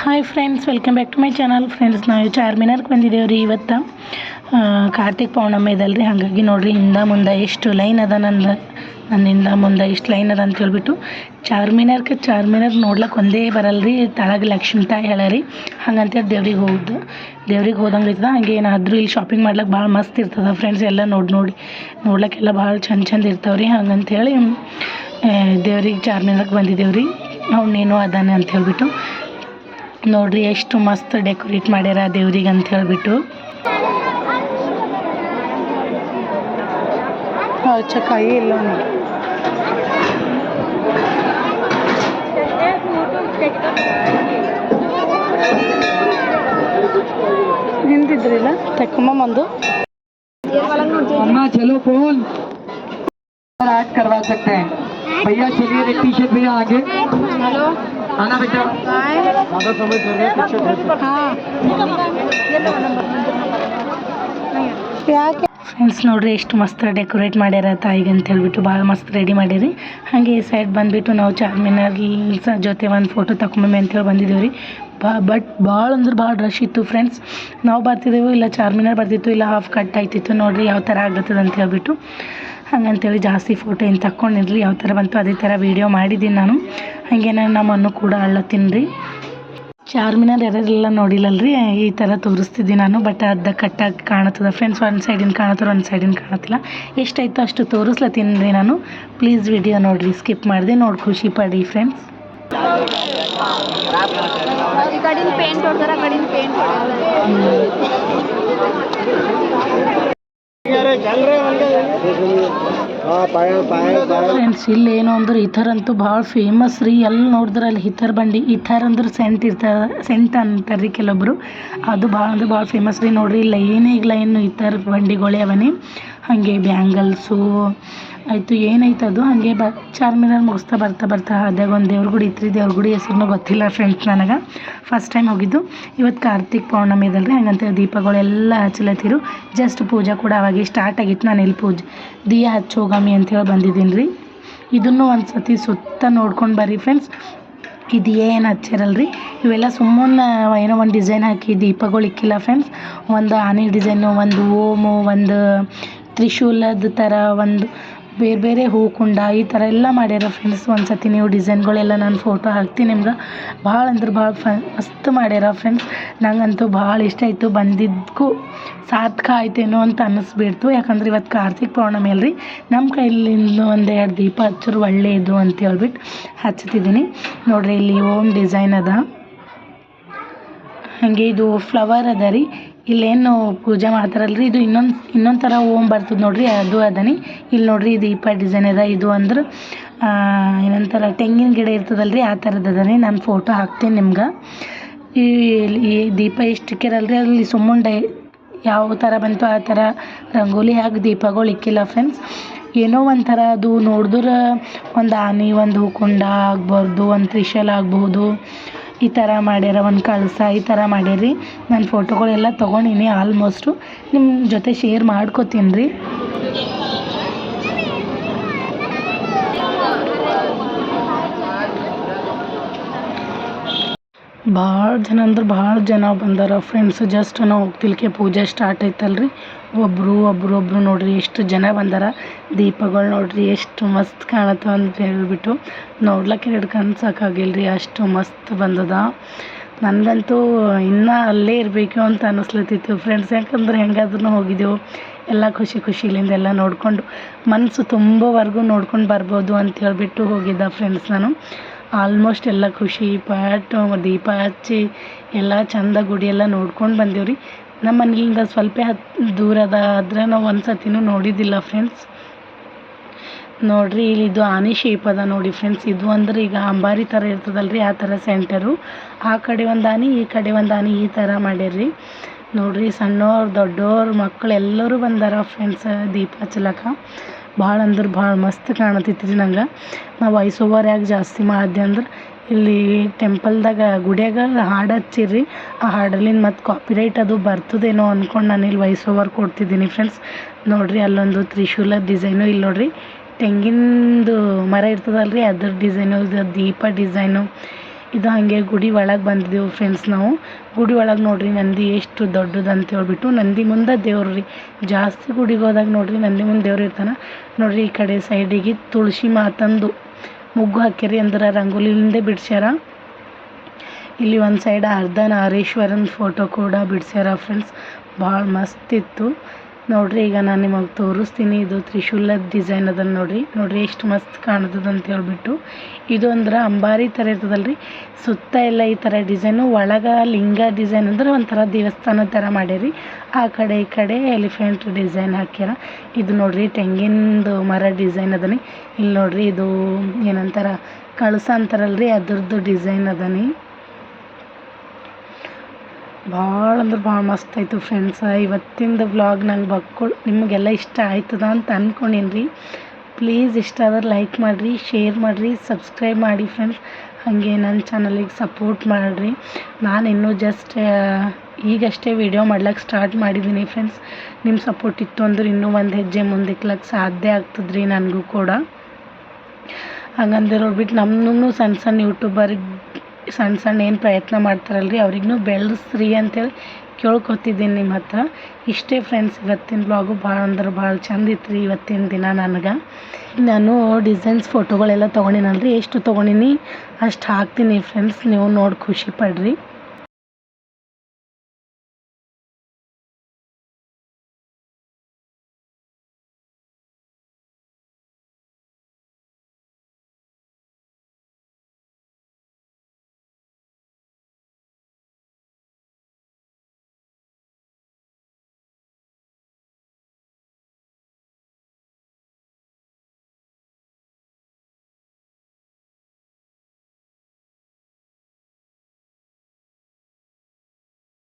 Hi friends welcome back to my channel friends ನಾವು ಚಾರ್ಮಿನಾರ್ಗೆ ಬಂದಿದ್ದೇವೆ ರೀ ಇವತ್ತು ಕಾರ್ತಿಕ್ ಪೌರ್ಣಮಿ ಇದಲ್ರಿ. ಹಾಗಾಗಿ ನೋಡಿರಿ, ಹಿಂದೆ ಮುಂದೆ ಎಷ್ಟು ಲೈನ್ ಅದ ನಂದು ಹಿಂದೆ ಮುಂದೆ ಇಷ್ಟು ಲೈನ್ ಅದ ಅಂತ ಹೇಳ್ಬಿಟ್ಟು ಚಾರ್ಮಿನಾರ್ಗೆ ಚಾರ್ಮಿನಾರ್ ನೋಡ್ಲಿಕ್ಕೆ ಒಂದೇ ಬರಲ್ಲ ರೀ ತಳಗ ಲಕ್ಷ್ಮೀ ತಾಯಿ ಹೇಳ ರೀ ಹಂಗಂತೇಳಿ ದೇವ್ರಿಗೆ ಹೋಗ್ದು. ದೇವ್ರಿಗೆ ಹೋದಂಗೆ ಇರ್ತದೆ ಹಂಗೆ ಏನಾದರೂ ಇಲ್ಲಿ ಶಾಪಿಂಗ್ ಮಾಡ್ಲಿಕ್ಕೆ ಭಾಳ ಮಸ್ತ್ ಇರ್ತದೆ ಫ್ರೆಂಡ್ಸ್ ಎಲ್ಲ ನೋಡಿ ನೋಡಿ ನೋಡ್ಲಿಕ್ಕೆಲ್ಲ ಭಾಳ ಚಂದ ಚಂದ ಇರ್ತಾವೆ ರೀ ಹಂಗಂತೇಳಿ ದೇವ್ರಿಗೆ ಚಾರ್ಮಿನಾರ್ಗೆ ಬಂದಿದ್ದೇವೆ ರೀ ಅವ್ನು ನೀನು ಅದಾನೆ ಅಂತ ಹೇಳ್ಬಿಟ್ಟು ನೋಡ್ರಿ ಎಷ್ಟು ಮಸ್ತ್ ಡೆಕೋರೇಟ್ ಮಾಡ್ಯಾರ ದೇವ್ರಿಗೆ ಅಂತ ಹೇಳ್ಬಿಟ್ಟು ಚಕಾಯಿ ಇಲ್ಲ ನಿಂತಿದ್ರಿಲ್ಲ ತಕೊಂಬಂದು अम्मा चलो फोन ऐड करवा सकते हैं भैया चलिए एक टी शर्ट भैया आगे आना बेटा ಯಾಕೆ ಫ್ರೆಂಡ್ಸ್ ನೋಡ್ರಿ ಎಷ್ಟು ಮಸ್ತ್ ಡೆಕೋರೇಟ್ ಮಾಡ್ಯಾರ ತಾಯಿಗೆ ಅಂತ ಹೇಳ್ಬಿಟ್ಟು ಭಾಳ ಮಸ್ತ್ ರೆಡಿ ಮಾಡೀರಿ ಹಾಗೆ ಈ ಸೈಡ್ ಬಂದುಬಿಟ್ಟು ನಾವು ಚಾರ್ಮಿನಾರ್ ಸ- ಜೊತೆ ಒಂದು ಫೋಟೋ ತಗೊಂಬಮ್ಮಿ ಅಂತೇಳಿ ಬಂದಿದ್ದೀವಿ ರೀ ಬಟ್ ಭಾಳ ಅಂದ್ರೆ ಭಾಳ ರಶ್ ಇತ್ತು ಫ್ರೆಂಡ್ಸ್ ನಾವು ಬರ್ತಿದ್ದೆವು ಇಲ್ಲ ಚಾರ್ಮಿನಾರ್ ಬರ್ತಿತ್ತು, ಇಲ್ಲ ಹಾಫ್ ಕಟ್ ಆಯ್ತಿತ್ತು. ನೋಡ್ರಿ ಯಾವ ಥರ ಆಗ್ಲತ್ತದ ಅಂತ ಹೇಳ್ಬಿಟ್ಟು ಹಂಗಂತೇಳಿ ಜಾಸ್ತಿ ಫೋಟೋ ಏನು ತಕ್ಕೊಂಡಿರಲಿ, ಯಾವ ಥರ ಬಂತು ಅದೇ ಥರ ವೀಡಿಯೋ ಮಾಡಿದ್ದೀನಿ ನಾನು. ಹಂಗೇನ ನಾನು ನಮ್ಮನ್ನು ಕೂಡ ಅಳ್ಳತ್ತೀನಿ ರೀ ಚಾರ್ಮಿನಾರ್ ಯಾರೆಲ್ಲ ನೋಡಿಲ್ಲಲ್ರಿ, ಈ ಥರ ತೋರಿಸ್ತಿದ್ದೆ ನಾನು ಬಟ್ ಅರ್ಧ ಕಟ್ಟಾಗಿ ಕಾಣತ್ತದ. ಫ್ರೆಂಡ್ಸ್ ಒಂದು ಸೈಡಿನ ಕಾಣತ್ತಾರ, ಒಂದು ಸೈಡಿನ ಕಾಣತ್ತಿಲ್ಲ. ಎಷ್ಟಾಯ್ತು ಅಷ್ಟು ತೋರಿಸ್ಲತ್ತೀನಿ ನಾನು. ಪ್ಲೀಸ್ ವಿಡಿಯೋ ನೋಡಿರಿ ಸ್ಕಿಪ್ ಮಾಡಿದೆ, ನೋಡಿ ಖುಷಿ ಪಡಿ ಫ್ರೆಂಡ್ಸ್ ಕಡೆಯಿಂದ ಪೇಂಟ್ ಹೊಡ್ದಾರ ಕಡೆಯಿಂದ ಪೇಂಟ್ ಫ್ರೆಂಡ್ಸ್ ಇಲ್ಲಿ ಏನು ಅಂದ್ರೆ ಥರ ಅಂತೂ ಭಾಳ ಫೇಮಸ್ ರೀ. ಎಲ್ಲಿ ನೋಡಿದ್ರೆ ಅಲ್ಲಿ ಹಿಥರ್ ಬಂಡಿ ಹಿಥರ್ ಅಂದ್ರೆ ಸೆಂಟ್ ಇರ್ತದೆ ಸೆಂಟ್ ಅಂತಾರೆ ರೀ ಕೆಲವೊಬ್ರು ಅದು ಭಾಳ ಅಂದ್ರೆ ಭಾಳ ಫೇಮಸ್ ರೀ. ನೋಡ್ರಿ ಲೈನಿಗೆ ಲೈನ್ ಥರ ಬಂಡಿಗಳೇ ಅವನಿ ಹಾಗೆ ಬ್ಯಾಂಗಲ್ಸು ಆಯಿತು ಅದು? ಹಾಗೆ ಬ, ಚಾರ್ಮಿನಾರ್ ಮುಗಿಸ್ತಾ ಬರ್ತಾ ಬರ್ತಾ ಅದಾಗ ಒಂದು ದೇವ್ರ ಗುಡಿ ಇತ್ತು ರೀ ದೇವ್ರ ಗುಡಿ ಹೆಸರು ಗೊತ್ತಿಲ್ಲ ಫ್ರೆಂಡ್ಸ್ ನನಗೆ. ಫಸ್ಟ್ ಟೈಮ್ ಹೋಗಿದ್ದು. ಇವತ್ತು ಕಾರ್ತಿಕ್ ಪೌರ್ಣಮಿ ಇದಲ್ರಿ, ಹಂಗಂತ ದೀಪಗಳೆಲ್ಲ ಹಚ್ಚಲತ್ತಿರು. ಜಸ್ಟ್ ಪೂಜೆ ಕೂಡ ಅವಾಗೆ ಸ್ಟಾರ್ಟ್ ಆಗಿತ್ತು ನಾನು ಇಲ್ಲಿ ಪೂಜೆ, ದಿಯ ಹಚ್ಚಿ ಹೋಗಮ್ಮಿ ಅಂತೇಳಿ ಬಂದಿದ್ದೀನಿ ರೀ ಇದನ್ನು ಒಂದು ಸತಿ ಸುತ್ತ ನೋಡ್ಕೊಂಡು ಬರ್ರಿ ಫ್ರೆಂಡ್ಸ್ ಇದು ಏನು ಹಚ್ಚಿರಲ್ರಿ? ಇವೆಲ್ಲ ಸುಮ್ಮನೆ ಏನೋ ಒಂದು ಡಿಸೈನ್ ಹಾಕಿ ದೀಪಗಳು ಇಕ್ಕಿಲ್ಲ ಫ್ರೆಂಡ್ಸ್ ಒಂದು ಆನೆ ಡಿಸೈನು ಒಂದು ಓಮು, ಒಂದು ತ್ರಿಶೂಲದ ಥರ ಒಂದು ಬೇರೆ ಬೇರೆ ಹೂಕುಂಡ ಈ ಥರ ಎಲ್ಲ ಮಾಡ್ಯಾರ ಫ್ರೆಂಡ್ಸ್ ಒಂದು ಸತಿ ನೀವು ಡಿಸೈನ್ಗಳೆಲ್ಲ ನಾನು ಫೋಟೋ ಹಾಕ್ತೀನಿ ನಿಮ್ಗೆ. ಭಾಳ ಅಂದ್ರೆ ಭಾಳ ಫ ಮಸ್ತ್ ಮಾಡ್ಯಾರ ಫ್ರೆಂಡ್ಸ್ ನಂಗಂತೂ ಭಾಳ ಇಷ್ಟ ಆಯಿತು. ಬಂದಿದ್ದಕ್ಕೂ ಸಾರ್ಥಕ ಆಯ್ತೇನೋ ಅಂತ ಅನ್ನಿಸ್ಬಿಡ್ತು. ಯಾಕಂದ್ರೆ ಇವತ್ತು ಕಾರ್ತಿಕ್ ಪೌರ್ಣಮಿ ಅಲ್ರಿ. ನಮ್ಮ ಕೈಲಿಂದ ಒಂದೆರಡು ದೀಪ ಹಚ್ಚರು ಒಳ್ಳೆಯದು ಅಂತ ಹೇಳ್ಬಿಟ್ಟು ಹಚ್ತಿದ್ದೀನಿ ನೋಡ್ರಿ ಇಲ್ಲಿ ಓಮ್ ಡಿಸೈನ್ ಅದ. ಹಾಗೆ ಇದು ಫ್ಲವರ್ ಅದ ರೀ. ಇಲ್ಲೇನು ಪೂಜೆ ಮಾಡ್ತಾರಲ್ರಿ? ಇದು ಇನ್ನೊಂದು ಇನ್ನೊಂದು ಥರ ಓಮ್ ಬರ್ತದೆ ನೋಡಿರಿ, ಅದು ಅದನಿ. ಇಲ್ಲಿ ನೋಡ್ರಿ ದೀಪ ಡಿಸೈನ್ ಅದ, ಇದು ಅಂದ್ರೆ ಏನಂತಾರ, ತೆಂಗಿನ ಗಿಡ ಇರ್ತದಲ್ರಿ, ಆ ಥರದ್ದು ಅದನಿ. ನಾನು ಫೋಟೋ ಹಾಕ್ತೀನಿ ನಿಮ್ಗೆ. ಈ ಈ ದೀಪ ಎಷ್ಟು ಇಕ್ಕಿರಲ್ರಿ? ಅಲ್ಲಿ ಸುಮ್ಮನೆ ಯಾವ ಥರ ಬಂತು ಆ ಥರ ರಂಗೋಲಿ ಹಾಕಿ ದೀಪಗಳು ಇಕ್ಕಿಲ್ಲ ಫ್ರೆಂಡ್ಸ್ ಏನೋ ಒಂಥರ ಅದು ನೋಡಿದ್ರೆ ಒಂದು ಆನೆ, ಒಂದು ಹೂಕುಂಡ ಆಗ್ಬಾರ್ದು, ಒಂದು ತ್ರಿಶೂಲ ಆಗ್ಬೋದು ಈ ಥರ ಮಾಡ್ಯಾರ ಒಂದು ಕಳಸ, ಈ ಥರ ಮಾಡೀರಿ ನಾನು ಫೋಟೋಗಳೆಲ್ಲ ತೊಗೊಂಡೀನಿ ಆಲ್ಮೋಸ್ಟು ನಿಮ್ಮ ಜೊತೆ ಶೇರ್ ಮಾಡ್ಕೋತೀನಿ ರೀ ಭಾಳ ಜನ ಅಂದ್ರೆ ಭಾಳ ಜನ ಬಂದಾರ. ಫ್ರೆಂಡ್ಸ್ ಜಸ್ಟ್ ನಾವು ಹೋಗ್ತಿಲ್ಕೆ ಪೂಜೆ ಸ್ಟಾರ್ಟ್ ಆಯ್ತಲ್ರಿ. ಒಬ್ಬರು ಒಬ್ರು ಒಬ್ಬರು ನೋಡ್ರಿ ಎಷ್ಟು ಜನ ಬಂದಾರ. ದೀಪಗಳು ನೋಡ್ರಿ ಎಷ್ಟು ಮಸ್ತ್ ಕಾಣತ್ತವ ಅಂತ ಹೇಳ್ಬಿಟ್ಟು ನೋಡ್ಲಿಕ್ಕೆ ಎರಡು ಕಣ್ಣು ಸಾಕಾಗಿಲ್ರಿ. ಅಷ್ಟು ಮಸ್ತ್ ಬಂದದ. ನನಗಂತೂ ಇನ್ನೂ ಅಲ್ಲೇ ಇರಬೇಕು ಅಂತ ಅನ್ನಿಸ್ಲತ್ತಿತ್ತು ಫ್ರೆಂಡ್ಸ್ ಯಾಕಂದ್ರೆ ಹೆಂಗಾದ್ರೂ ಹೋಗಿದ್ದೆವು. ಎಲ್ಲ ಖುಷಿ ಖುಷಿಲಿಂದ ಎಲ್ಲ ನೋಡಿಕೊಂಡು ಮನಸ್ಸು ತುಂಬವರೆಗೂ ನೋಡ್ಕೊಂಡು ಬರ್ಬೋದು ಅಂತ ಹೇಳ್ಬಿಟ್ಟು ಹೋಗಿದ್ದ ಫ್ರೆಂಡ್ಸ್ ನಾನು. ಆಲ್ಮೋಸ್ಟ್ ಎಲ್ಲ ಖುಷಿ ಪಾಟ್ ದೀಪ ಹಚ್ಚಿ ಎಲ್ಲ ಚಂದ ಗುಡಿ ಎಲ್ಲ ನೋಡ್ಕೊಂಡು ಬಂದೀವಿ ರೀ ನಮ್ಮ ಮನೆಯಿಂದ ಸ್ವಲ್ಪ ಹತ್ ದೂರ ಅದ ಆದ್ರೆ ನಾವು ಒಂದು ಸತಿನೂ ನೋಡಿದ್ದಿಲ್ಲ ಫ್ರೆಂಡ್ಸ್ ನೋಡ್ರಿ ಇಲ್ಲಿ ಇದು ಆನೆ ಶೇಪ್ ಅದ ನೋಡಿ ಫ್ರೆಂಡ್ಸ್ ಇದು ಅಂದ್ರೆ ಈಗ ಅಂಬಾರಿ ಥರ ಇರ್ತದಲ್ರಿ ಆ ಥರ ಸೆಂಟರು ಆ ಕಡೆ ಒಂದು ಆನೆ, ಈ ಕಡೆ ಒಂದು ಆನೆ ಈ ಥರ ಮಾಡ್ಯಾರ್ರಿ. ನೋಡ್ರಿ ಸಣ್ಣವ್ರು ದೊಡ್ಡೋರು ಮಕ್ಕಳೆಲ್ಲರೂ ಎಲ್ಲರೂ ಬಂದಾರ ಫ್ರೆಂಡ್ಸ್ ದೀಪ ಹಚ್ಲಕ್ಕ ಭಾಳ ಅಂದ್ರೆ ಭಾಳ ಮಸ್ತ್ ಕಾಣತೈತಿ ರೀ ನಂಗೆ. ನಾ ವಾಯ್ಸ್ ಓವರ್ ಯಾಕೆ ಜಾಸ್ತಿ ಮಾಡಿದೆ ಅಂದ್ರೆ ಇಲ್ಲಿ ಟೆಂಪಲ್ದಾಗ ಗುಡಿಯಾಗ ಹಾಡು ಹಚ್ಚಿರಿ ಆ ಹಾಡಲ್ಲಿಂದ ಮತ್ತು ಕಾಪಿರೈಟ್ ಅದು ಬರ್ತದೇನೋ ಅಂದ್ಕೊಂಡು ನಾನು ಇಲ್ಲಿ ವಾಯ್ಸ್ ಓವರ್ ಕೊಡ್ತಿದ್ದೀನಿ ಫ್ರೆಂಡ್ಸ್ ನೋಡಿರಿ ಅಲ್ಲೊಂದು ತ್ರಿಶೂಲ ಡಿಸೈನು ಇಲ್ಲಿ ನೋಡಿರಿ. ತೆಂಗಿನದು ಮರ ಇರ್ತದಲ್ರಿ, ಅದ್ರ ಡಿಸೈನು ದೀಪ ಡಿಸೈನು ಇದು ಹಾಗೆ ಗುಡಿ ಒಳಗೆ ಬಂದಿದ್ದೆವು ಫ್ರೆಂಡ್ಸ್ ನಾವು. ಗುಡಿ ಒಳಗೆ ನೋಡ್ರಿ ನಂದಿ ಎಷ್ಟು ದೊಡ್ಡದು ಅಂತ ಹೇಳ್ಬಿಟ್ಟು ನಂದಿ ಮುಂದೆ ದೇವ್ರು ರೀ. ಜಾಸ್ತಿ ಗುಡಿಗೆ ಹೋದಾಗ ನೋಡ್ರಿ ನಂದಿ ಮುಂದೆ ದೇವ್ರು ಇರ್ತಾನೆ. ನೋಡ್ರಿ ಈ ಕಡೆ ಸೈಡಿಗೆ ತುಳಸಿ ಮಾತಂದು ಮುಗ್ಗು ಹಾಕ್ಯಾರಿ ಅಂದ್ರೆ ರಂಗೋಲಿಲಿಂದೇ ಬಿಡ್ಸ್ಯಾರ. ಇಲ್ಲಿ ಒಂದು ಸೈಡ್ ಅರ್ಧ ನಾರೇಶ್ವರನ್ ಫೋಟೋ ಕೂಡ ಬಿಡ್ಸ್ಯಾರ ಫ್ರೆಂಡ್ಸ್ ಭಾಳ ಮಸ್ತ್ ಇತ್ತು. ನೋಡ್ರಿ, ಈಗ ನಾನು ನಿಮಗೆ ತೋರಿಸ್ತೀನಿ. ಇದು ತ್ರಿಶೂಲದ ಡಿಸೈನ್ ಅದ ನೋಡ್ರಿ. ನೋಡ್ರಿ, ಎಷ್ಟು ಮಸ್ತ್ ಕಾಣ್ತದ ಅಂತ ಹೇಳ್ಬಿಟ್ಟು. ಇದು ಅಂದ್ರೆ ಅಂಬಾರಿ ಥರ ಇರ್ತದಲ್ರಿ. ಸುತ್ತ ಎಲ್ಲ ಈ ಥರ ಡಿಸೈನು ಒಳಗೆ ಲಿಂಗ ಡಿಸೈನ್ ಅಂದ್ರೆ ಒಂಥರ ದೇವಸ್ಥಾನ ಥರ ಮಾಡ್ಯಾರಿ ಆ ಕಡೆ, ಈ ಕಡೆ ಎಲಿಫೆಂಟ್ ಡಿಸೈನ್ ಹಾಕ್ಯಾರ. ಇದು ನೋಡ್ರಿ ತೆಂಗಿನದು ಮರ ಡಿಸೈನ್ ಅದನಿ. ಇಲ್ಲಿ ನೋಡ್ರಿ, ಇದು ಏನಂತಾರ, ಕಳಸ ಅಂತಾರಲ್ರಿ, ಅದ್ರದ್ದು ಡಿಸೈನ್ ಅದನಿ. ಭಾಳ ಅಂದ್ರೆ ಭಾಳ ಮಸ್ತ್ ಆಯಿತು ಫ್ರೆಂಡ್ಸ್ ಇವತ್ತಿಂದ ವ್ಲಾಗ್ ನಂಗೆ ಬಕ್ಕೊಳ್ ನಿಮಗೆಲ್ಲ ಇಷ್ಟ ಆಯ್ತದ ಅಂತ ಅಂದ್ಕೊಂಡೀನಿ ರೀ ಪ್ಲೀಸ್ ಇಷ್ಟ ಆದ್ರೆ ಲೈಕ್ ಮಾಡಿರಿ ಶೇರ್ ಮಾಡಿರಿ ಸಬ್ಸ್ಕ್ರೈಬ್ ಮಾಡಿ ಫ್ರೆಂಡ್ಸ್ ಹಾಗೆ ನನ್ನ ಚಾನಲಿಗೆ ಸಪೋರ್ಟ್ ಮಾಡಿರಿ. ನಾನು ಇನ್ನೂ ಜಸ್ಟ್ ಈಗಷ್ಟೇ ವಿಡಿಯೋ ಮಾಡ್ಲಿಕ್ಕೆ ಸ್ಟಾರ್ಟ್ ಮಾಡಿದ್ದೀನಿ ಫ್ರೆಂಡ್ಸ್ ನಿಮ್ಮ ಸಪೋರ್ಟ್ ಇತ್ತು ಅಂದ್ರೆ ಇನ್ನೂ ಒಂದು ಹೆಜ್ಜೆ ಮುಂದಕ್ಲಕ್ಕೆ ಸಾಧ್ಯ ಆಗ್ತದೆ ರೀ ನನಗೂ ಕೂಡ. ಹಂಗಂದಿರೋರು ಬಿಟ್ಟು ನಮ್ಮನ್ನು ಸಣ್ಣ ಸಣ್ಣ ಯೂಟ್ಯೂಬರಿಗೆ ಸಣ್ಣ ಸಣ್ಣ ಏನು ಪ್ರಯತ್ನ ಮಾಡ್ತಾರಲ್ರಿ ಅವ್ರಿಗೂ ಬೆಳೆಸ್ರಿ ಅಂತೇಳಿ ಕೇಳ್ಕೊತಿದ್ದೀನಿ ನಿಮ್ಮ ಹತ್ರ. ಇಷ್ಟೇ ಫ್ರೆಂಡ್ಸ್ ಇವತ್ತಿನ ಬ್ಲಾಗು ಭಾಳ ಅಂದ್ರೆ ಭಾಳ ಚಂದ ಇತ್ತು ರೀ ಇವತ್ತಿನ ದಿನ ನನಗೆ. ನಾನು ಡಿಸೈನ್ಸ್ ಫೋಟೋಗಳೆಲ್ಲ ತೊಗೊಂಡಿನಲ್ರಿ, ಎಷ್ಟು ತೊಗೊಂಡಿನಿ? ಅಷ್ಟು ಹಾಕ್ತೀನಿ ಫ್ರೆಂಡ್ಸ್ ನೀವು ನೋಡಿ ಖುಷಿ ಪಡ್ರಿ.